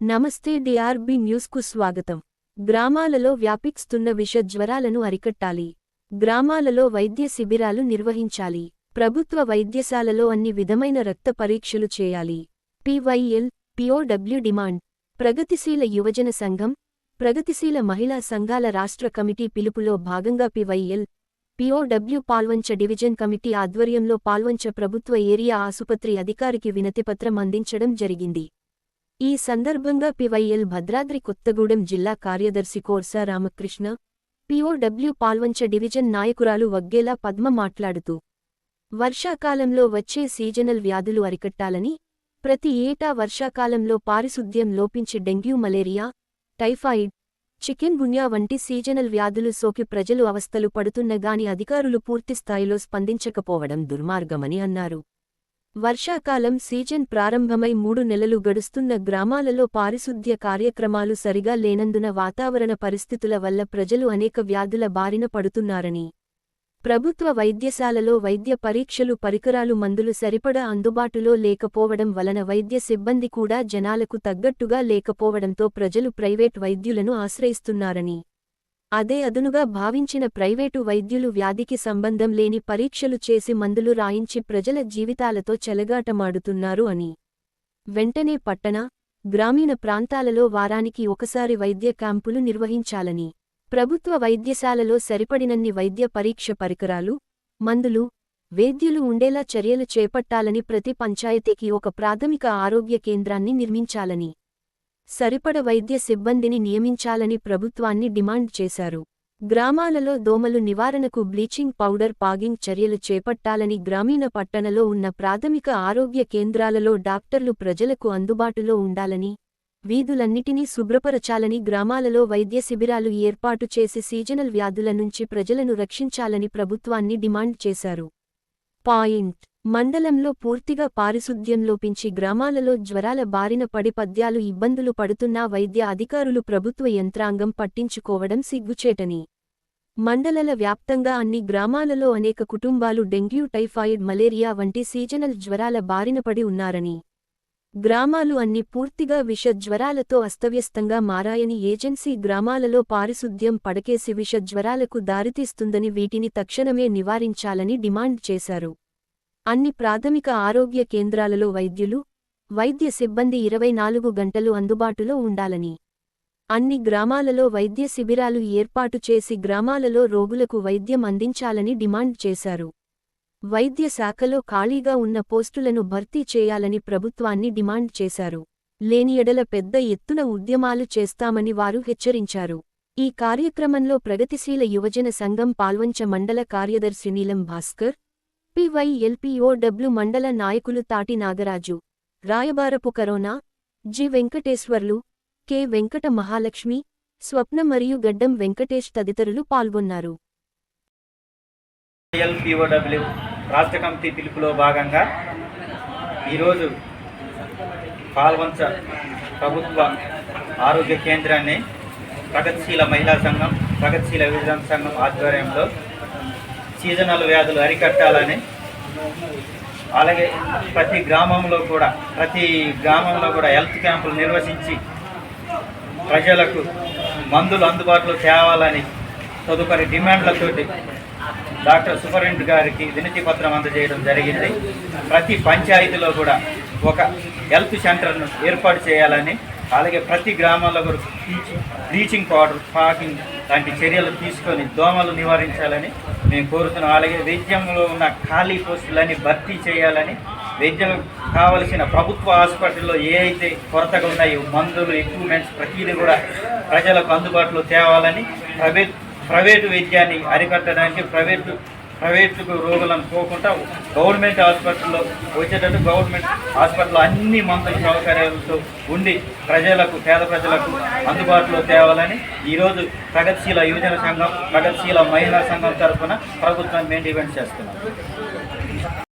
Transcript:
నమస్తే డిఆర్బి న్యూస్కు స్వాగతం. గ్రామాలలో వ్యాపిస్తున్న విష జ్వరాలను అరికట్టాలి. గ్రామాలలో వైద్య శిబిరాలు నిర్వహించాలి. ప్రభుత్వ వైద్యశాలలో అన్ని విధమైన రక్త పరీక్షలు చేయాలి. PYL POW demand. ప్రగతిశీల యువజన సంఘం ప్రగతిశీల మహిళా సంఘాల రాష్ట్ర కమిటీ పిలుపులో భాగంగా PYL POW Palvancha division committee ఆధ్వర్యంలో పాల్వంచ ప్రభుత్వ ఏరియా ఆసుపత్రి అధికారికి వినతిపత్రం అందించడం జరిగింది. ఈ సందర్భంగా పివైఎల్ భద్రాద్రి కొత్తగూడెం జిల్లా కార్యదర్శి Korsa Ramakrishna P O W Palvancha division నాయకురాలు వగ్గేలా పద్మ మాట్లాడుతూ వర్షాకాలంలో వచ్చే సీజనల్ వ్యాధులు అరికట్టాలని ప్రతి ఏటా వర్షాకాలంలో పారిశుద్ధ్యం లోపించి dengue malaria typhoid chikungunya వంటి సీజనల్ వ్యాధులు సోకి ప్రజలు అవస్థలు పడుతున్న గాని అధికారులు పూర్తిస్థాయిలో స్పందించకపోవడం దుర్మార్గమని అన్నారు. వర్షాకాలం సీజన్ ప్రారంభమై మూడు నెలలు గడుస్తున్న గ్రామాలలో పారిశుద్ధ్య కార్యక్రమాలు సరిగా లేనందున వాతావరణ పరిస్థితుల వల్ల ప్రజలు అనేక వ్యాధుల బారిన పడుతున్నారని. ప్రభుత్వ వైద్యశాలలో వైద్య పరీక్షలు పరికరాలు మందులు సరిపడా అందుబాటులో లేకపోవడం వలన వైద్య సిబ్బంది కూడా జనాలకు తగ్గట్టుగా లేకపోవడంతో ప్రజలు ప్రైవేట్ వైద్యులను ఆశ్రయిస్తున్నారని. అదే అదునుగా భావించిన ప్రైవేటు వైద్యులు వ్యాధికి సంబంధం లేని పరీక్షలు చేసి మందులు రాయించి ప్రజల జీవితాలతో చెలగాటమాడుతున్నారు అని. వెంటనే పట్టణ గ్రామీణ ప్రాంతాలలో వారానికి ఒకసారి వైద్య క్యాంపులు నిర్వహించాలని. ప్రభుత్వ వైద్యశాలలో సరిపడినన్ని వైద్య పరీక్ష పరికరాలు మందులు వేద్యులు ఉండేలా చర్యలు చేపట్టాలని ప్రతి పంచాయతీకి ఒక ప్రాథమిక ఆరోగ్య కేంద్రాన్ని నిర్మించాలని. సరిపడ వైద్య సిబ్బందిని నియమించాలని ప్రభుత్వాన్ని డిమాండ్ చేశారు. గ్రామాలలో దోమలు నివారణకు బ్లీచింగ్ పౌడర్ పాగింగ్ చర్యలు చేపట్టాలని గ్రామీణ పట్టణలో ఉన్న ప్రాథమిక ఆరోగ్య కేంద్రాలలో డాక్టర్లు ప్రజలకు అందుబాటులో ఉండాలని వీధులన్నిటినీ శుభ్రపరచాలని గ్రామాలలో వైద్య శిబిరాలు ఏర్పాటు చేసి సీజనల్ వ్యాధుల నుంచి ప్రజలను రక్షించాలని ప్రభుత్వాన్ని డిమాండ్ చేశారు. పాయింట్. మండలంలో పూర్తిగా పారిశుద్ధ్యం లోపించి గ్రామాలలో జ్వరాల బారిన పడి పద్యాలు ఇబ్బందులు పడుతున్నా వైద్య అధికారులు ప్రభుత్వ యంత్రాంగం పట్టించుకోవడం సిగ్గుచేటని. మండలల వ్యాప్తంగా అన్ని గ్రామాలలో అనేక కుటుంబాలు డెంగ్యూ టైఫాయిడ్ మలేరియా వంటి సీజనల్ జ్వరాల బారిన పడి ఉన్నారని. గ్రామాలు అన్ని పూర్తిగా విష జ్వరాలతో అస్తవ్యస్తంగా మారాయని ఏజెన్సీ గ్రామాలలో పారిశుద్ధ్యం పడకేసి విష జ్వరాలకు దారితీస్తుందని వీటిని తక్షణమే నివారించాలని డిమాండ్ చేశారు. అన్ని ప్రాథమిక ఆరోగ్య కేంద్రాలలో వైద్యులు వైద్య సిబ్బంది ఇరవై నాలుగు గంటలు అందుబాటులో ఉండాలని. అన్ని గ్రామాలలో వైద్య శిబిరాలు ఏర్పాటు చేసి గ్రామాలలో రోగులకు వైద్యం అందించాలని డిమాండ్ చేశారు. వైద్య శాఖలో ఖాళీగా ఉన్న పోస్టులను భర్తీ చేయాలని ప్రభుత్వాన్ని డిమాండ్ చేశారు. లేని ఎడల పెద్ద ఎత్తున ఉద్యమాలు చేస్తామని వారు హెచ్చరించారు. ఈ కార్యక్రమంలో ప్రగతిశీల యువజన సంఘం పాల్వంచ మండల కార్యదర్శి నీలం భాస్కర్ ఎస్పీవైఎల్పీఓడబ్ల్యూ మండల నాయకులు తాటి నాగరాజు రాయబారపు కరోనా జి వెంకటేశ్వర్లు కె వెంకట మహాలక్ష్మి స్వప్న మరియు గడ్డం వెంకటేష్ తదితరులు పాల్గొన్నారు. రాష్ట్ర కమిటీ పిలుపులో భాగంగా ఈరోజు పాల్వంచ ప్రభుత్వ ఆరోగ్య కేంద్రాన్ని ప్రగతిశీల మహిళా సంఘం ప్రగతిశీల విభజన సంఘం ఆధ్వర్యంలో సీజనల్ వ్యాధులు అరికట్టాలని. అలాగే ప్రతి గ్రామంలో కూడా ప్రతి గ్రామంలో కూడా హెల్త్ క్యాంపులు నిర్వహించి ప్రజలకు మందులు అందుబాటులో తేవాలని తదుపరి డిమాండ్లతోటి డాక్టర్ సూపరింట్ గారికి వినతి పత్రం అందజేయడం జరిగింది. ప్రతి పంచాయతీలో కూడా ఒక హెల్త్ సెంటర్ను ఏర్పాటు చేయాలని అలాగే ప్రతి గ్రామాల్లో కూడా బ్లీచింగ్ బ్లీచింగ్ పౌడర్ ఫాగింగ్ లాంటి చర్యలు తీసుకొని దోమలు నివారించాలని మేము కోరుతున్నాం. అలాగే వైద్యంలో ఉన్న ఖాళీ పోస్టులని భర్తీ చేయాలని వైద్యం కావలసిన ప్రభుత్వ హాస్పిటల్లో ఏ అయితే కొరతగా ఉన్నాయో మందులు ఎక్విప్మెంట్స్ ప్రతిదీ కూడా ప్రజలకు అందుబాటులో తేవాలని ప్రైవేట్ ప్రైవేటు వైద్యాన్ని అరికట్టడానికి ప్రైవేటు ప్రైవేటు రోగులను పోకుండా గవర్నమెంట్ హాస్పిటల్లో వచ్చేటట్టు గవర్నమెంట్ హాస్పిటల్లో అన్ని మందుల సౌకర్యాలతో ఉండి ప్రజలకు పేద ప్రజలకు అందుబాటులో తేవాలని ఈరోజు ప్రగతిశీల యువజన సంఘం ప్రగతిశీల మహిళా సంఘం తరఫున ప్రభుత్వాన్ని మేము డిమాండ్ చేస్తున్నాం